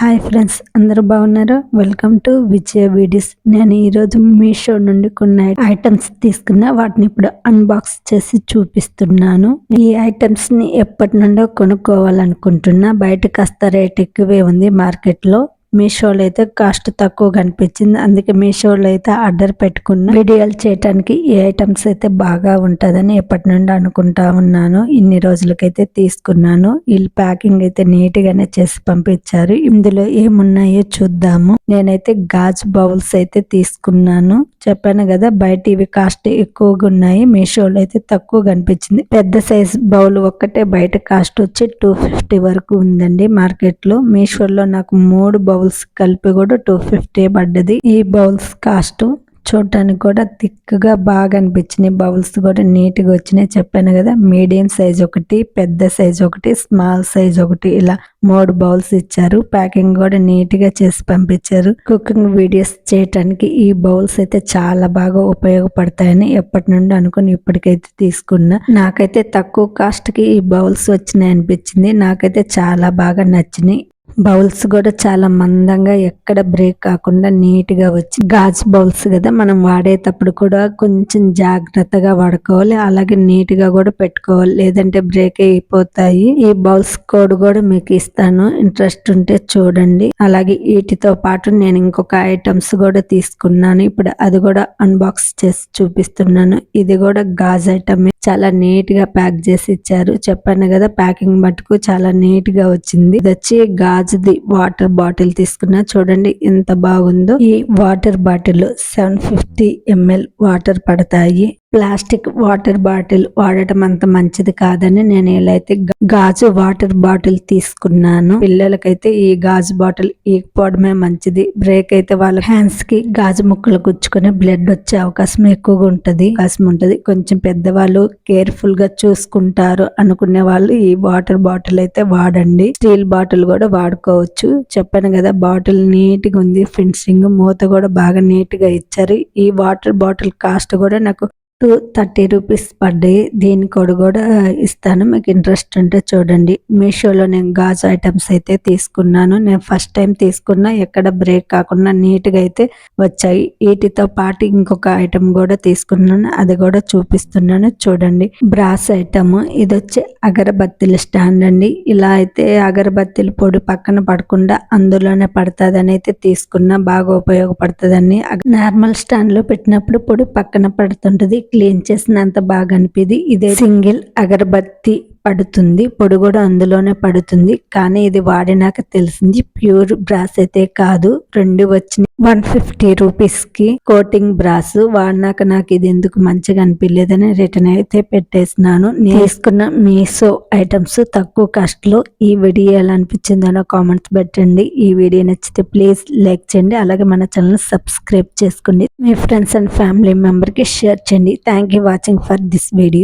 Hi friends అందరూ బాగున్నారు? Welcome to Vijaya videos. నేను ఈరోజు మీషో నుండి కొన్ని ఐటమ్స్ తీసుకున్నా వాటిని ఇప్పుడు అన్బాక్స్ చేసి చూపిస్తున్నాను. ఈ ఐటమ్స్ని ఎప్పటి నుండో కొనుక్కోవాలనుకుంటున్నా. బయట కాస్త రేట్ ఎక్కువే ఉంది మార్కెట్లో. మీషోలో అయితే కాస్ట్ తక్కువ కనిపించింది. అందుకే మీషోలో అయితే ఆర్డర్ పెట్టుకున్న. వీడియోలు చేయడానికి ఏ ఐటమ్స్ అయితే బాగా ఉంటుందని ఎప్పటి నుండి అనుకుంటా ఉన్నాను. ఇన్ని రోజులకైతే తీసుకున్నాను. వీళ్ళు ప్యాకింగ్ అయితే నీట్ గానే చేసి పంపించారు. ఇందులో ఏమున్నాయో చూద్దాము. నేనైతే గాజు బౌల్స్ అయితే తీసుకున్నాను. చెప్పాను కదా బయట ఇవి కాస్ట్ ఎక్కువగా ఉన్నాయి. మీషోలో అయితే తక్కువ కనిపించింది. పెద్ద సైజ్ బౌల్ ఒక్కటే బయట కాస్ట్ వచ్చి టూ ఫిఫ్టీ వరకు ఉందండి మార్కెట్లో. మీషోలో నాకు మూడు బౌల్స్ కలిపి కూడా టూ ఫిఫ్టీ పడ్డది. ఈ బౌల్స్ కాస్ట్ చూడటానికి కూడా థిక్గా బాగా అనిపించినాయి బౌల్స్ కూడా నీట్గా వచ్చినాయి. చెప్పాను కదా మీడియం సైజ్ ఒకటి పెద్ద సైజ్ ఒకటి స్మాల్ సైజ్ ఒకటి ఇలా మూడు బౌల్స్ ఇచ్చారు. ప్యాకింగ్ కూడా నీట్గా చేసి పంపించారు. కుకింగ్ వీడియోస్ చేయటానికి ఈ బౌల్స్ అయితే చాలా బాగా ఉపయోగపడతాయని ఎప్పటి నుండి అనుకుని ఇప్పటికైతే తీసుకున్నా. నాకైతే తక్కువ కాస్ట్కి ఈ బౌల్స్ వచ్చినాయి అనిపించింది. నాకైతే చాలా బాగా నచ్చినాయి. బౌల్స్ కూడా చాలా మందంగా ఎక్కడ బ్రేక్ కాకుండా నీట్గా వచ్చి గాజు బౌల్స్ కదా మనం వాడేటప్పుడు కూడా కొంచెం జాగ్రత్తగా వాడుకోవాలి. అలాగే నీట్గా కూడా పెట్టుకోవాలి. లేదంటే బ్రేక్ అయిపోతాయి. ఈ బౌల్స్ కోడ్ కూడా మీకు ఇస్తాను. ఇంట్రెస్ట్ ఉంటే చూడండి. అలాగే వీటితో పాటు నేను ఇంకొక ఐటమ్స్ కూడా తీసుకున్నాను. ఇప్పుడు అది కూడా అన్బాక్స్ చేసి చూపిస్తున్నాను. ఇది కూడా గాజు ఐటమ్. చాలా నీట్గా ప్యాక్ చేసి ఇచ్చారు. చెప్పాను కదా ప్యాకింగ్ మటుకు చాలా నీట్గా వచ్చింది. ఇది వచ్చి గాజుది వాటర్ బాటిల్ తీసుకున్నా. చూడండి ఎంత బాగుందో. ఈ water bottle seven fifty ML water పడతాయి. ప్లాస్టిక్ వాటర్ బాటిల్ వాడటం అంత మంచిది కాదని నేను ఇలా అయితే గాజు వాటర్ బాటిల్ తీసుకున్నాను. పిల్లలకైతే ఈ గాజు బాటిల్ ఈకపోవడమే మంచిది. బ్రేక్ అయితే వాళ్ళ హ్యాండ్స్కి గాజు ముక్కలు గుచ్చుకుని బ్లడ్ వచ్చే అవకాశం ఎక్కువగా ఉంటది. అవకాశం ఉంటది. కొంచెం పెద్దవాళ్ళు కేర్ఫుల్గా చూసుకుంటారు అనుకునే వాళ్ళు ఈ వాటర్ బాటిల్ అయితే వాడండి. స్టీల్ బాటిల్ కూడా వాడుకోవచ్చు. చెప్పాను కదా బాటిల్ నీట్గా ఉంది ఫినిషింగ్ మూత కూడా బాగా నీట్గా ఇచ్చారు. ఈ వాటర్ బాటిల్ కాస్ట్ కూడా నాకు టూ థర్టీ రూపీస్ పడ్డాయి దీని కోడ్ కూడా ఇస్తాను. మీకు ఇంట్రెస్ట్ ఉంటే చూడండి. మీషోలో నేను గాజు ఐటమ్స్ అయితే తీసుకున్నాను. నేను ఫస్ట్ టైం తీసుకున్నా. ఎక్కడ బ్రేక్ కాకుండా నీట్గా అయితే వచ్చాయి. వీటితో పాటు ఇంకొక ఐటమ్ కూడా తీసుకున్నాను. అది కూడా చూపిస్తున్నాను. చూడండి. Brass item. ఇది వచ్చి అగరబత్తిల స్టాండ్ అండి. ఇలా అయితే అగరబత్తిల పొడి పక్కన పడకుండా అందులోనే పడుతుందని అయితే తీసుకున్నా. బాగా ఉపయోగపడుతుందని. నార్మల్ స్టాండ్లో పెట్టినప్పుడు పొడి పక్కన పడుతుంటది. క్లీన్ చేసినంత బాగా అనిపిది. ఇదే సింగిల్ అగరబత్తి పడుతుంది పొడి కూడా అందులోనే పడుతుంది. కానీ ఇది వాడినాక తెలిసింది ప్యూర్ బ్రాస్ అయితే కాదు. రెండు వచ్చిన వన్ ఫిఫ్టీ రూపీస్కి కోటింగ్ బ్రాస్. వాడినాక నాకు ఇది ఎందుకు మంచిగా అనిపించలేదని రిటర్న్ అయితే పెట్టేసినాను. తీసుకున్న మీషో ఐటమ్స్ తక్కువ కాస్ట్లో ఈ వీడియో ఎలా అనిపించిందో కామెంట్స్ పెట్టండి. ఈ వీడియో నచ్చితే ప్లీజ్ లైక్ చేయండి. అలాగే మన ఛానల్ సబ్స్క్రైబ్ చేసుకోండి. మీ ఫ్రెండ్స్ అండ్ ఫ్యామిలీ మెంబర్కి షేర్ చేయండి. Thank you watching for this video